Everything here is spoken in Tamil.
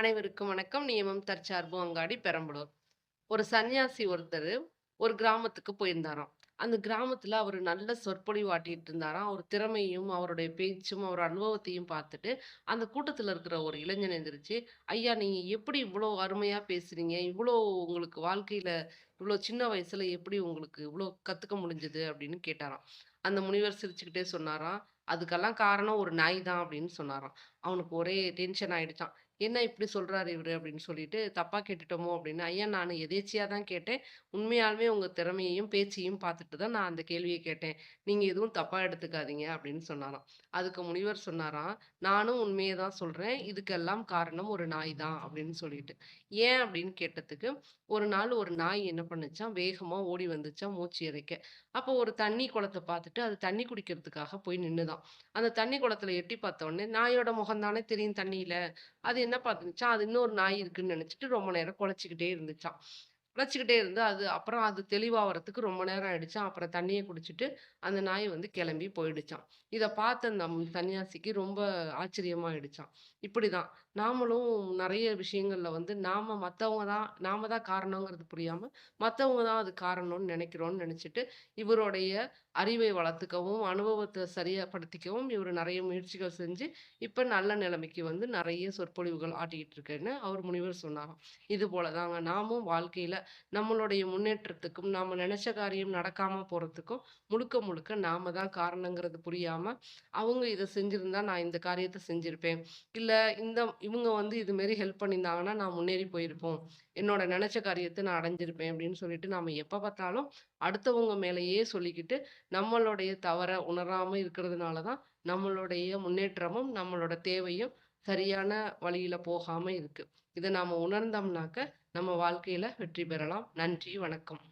அனைவருக்கும் வணக்கம். நியமம் தற்சார்பு அங்காடி பெரம்பலூர். ஒரு சன்னியாசி ஒருத்தர் ஒரு கிராமத்துக்கு போயிருந்தாராம். அந்த கிராமத்துல அவர் நல்ல சொற்பொழிவு ஆட்டிட்டு இருந்தாராம். அவர் திறமையும், அவருடைய பேச்சும், அவர் அனுபவத்தையும் பார்த்துட்டு, அந்த கூட்டத்துல இருக்கிற ஒரு இளைஞன் எந்திரிச்சு, "ஐயா நீங்க எப்படி இவ்வளோ அருமையா பேசுறீங்க? இவ்வளோ உங்களுக்கு வாழ்க்கையில இவ்வளோ சின்ன வயசுல எப்படி உங்களுக்கு இவ்வளோ கத்துக்க முடிஞ்சது?" அப்படின்னு கேட்டாராம். அந்த முனிவர் சிரிச்சுக்கிட்டே சொன்னாராம், "அதுக்கெல்லாம் காரணம் ஒரு நாய் தான்" அப்படின்னு சொன்னாராம். அவனுக்கு ஒரே டென்ஷன் ஆகிடுச்சான் "என்ன இப்படி சொல்கிறார் இவர் அப்படின்னு சொல்லிட்டு, தப்பாக கேட்டுட்டோமோ?" அப்படின்னு. "ஐயா நான் எதேச்சியாக தான் கேட்டேன். உண்மையாலுமே உங்கள் திறமையையும், பேச்சையும் பார்த்துட்டு தான் நான் அந்த கேள்வியை கேட்டேன். நீங்கள் எதுவும் தப்பாக எடுத்துக்காதீங்க" அப்படின்னு சொன்னாராம். அதுக்கு முனிவர் சொன்னாராம், "நானும் உண்மையை தான் சொல்கிறேன் இதுக்கெல்லாம் காரணம் ஒரு நாய் தான்" அப்படின்னு சொல்லிட்டு. "ஏன்?" அப்படின்னு கேட்டதுக்கு, ஒரு நாள் ஒரு நாய் என்ன பண்ணுச்சான் வேகமாக ஓடி வந்துச்சான் மூச்சு இரைக்க. அப்போ ஒரு தண்ணி குளத்தை பார்த்துட்டு, அது தண்ணி குடிக்கிறதுக்காக போய் நின்றுதான் அந்த தண்ணி குளத்தில் எட்டி பார்த்த உடனே, நாயோட முகம் தானே தெரியும் தண்ணியில் அது என்ன பார்த்துச்சாம், அது இன்னொரு நாய் இருக்குன்னு நினச்சிட்டு ரொம்ப நேரம் குலைச்சுக்கிட்டே இருந்துச்சாம். குலைச்சுக்கிட்டே இருந்து அது அப்புறம் அது தெளிவாவறதுக்கு ரொம்ப நேரம் ஆயிடுச்சாம். அப்புறம் தண்ணியை குடிச்சிட்டு அந்த நாய் வந்து கிளம்பி போயிடுச்சாம். இதை பார்த்த அந்த ம் சன்னியாசிக்கு ரொம்ப இப்படி இப்படிதான் நாமளும் நிறைய விஷயங்களில் வந்து நாம் மற்றவங்க தான் நாம தான் காரணங்கிறது புரியாமல் மற்றவங்க தான் அது காரணம்னு நினைக்கிறோன்னு நினச்சிட்டு இவருடைய அறிவை வளர்த்துக்கவும், அனுபவத்தை சரியாப்படுத்திக்கவும் இவர் நிறைய முயற்சிகள் செஞ்சு, இப்போ நல்ல நிலைமைக்கு வந்து நிறைய சொற்பொழிவுகள் ஆட்டிக்கிட்டு இருக்கேன்னு அவர் முனிவர் சொன்னாராம். இது போல தாங்க நாமும் வாழ்க்கையில் நம்மளுடைய முன்னேற்றத்துக்கும், நாம் நினச்ச காரியம் நடக்காமல் போகிறதுக்கும் முழுக்க முழுக்க நாம தான் காரணங்கிறது புரியாமல் அவங்க இதை செஞ்சுருந்தா நான் இந்த காரியத்தை செஞ்சுருப்பேன் இல்லை இந்த இவங்க வந்து இது மாரி ஹெல்ப் பண்ணியிருந்தாங்கன்னா, நான் முன்னேறி போயிருப்போம். என்னோட நினச்ச காரியத்தை நான் அடைஞ்சிருப்பேன் அப்படின்னு சொல்லிட்டு, நாம் எப்போ பார்த்தாலும் அடுத்தவங்க மேலேயே சொல்லிக்கிட்டு, நம்மளுடைய தவறை உணராமல் இருக்கிறதுனால தான், நம்மளுடைய முன்னேற்றமும், நம்மளோட தேவையும் சரியான வழியில் போகாமல் இருக்குது இதை நாம் உணர்ந்தோம்னாக்க, நம்ம வாழ்க்கையில் வெற்றி பெறலாம். நன்றி, வணக்கம்.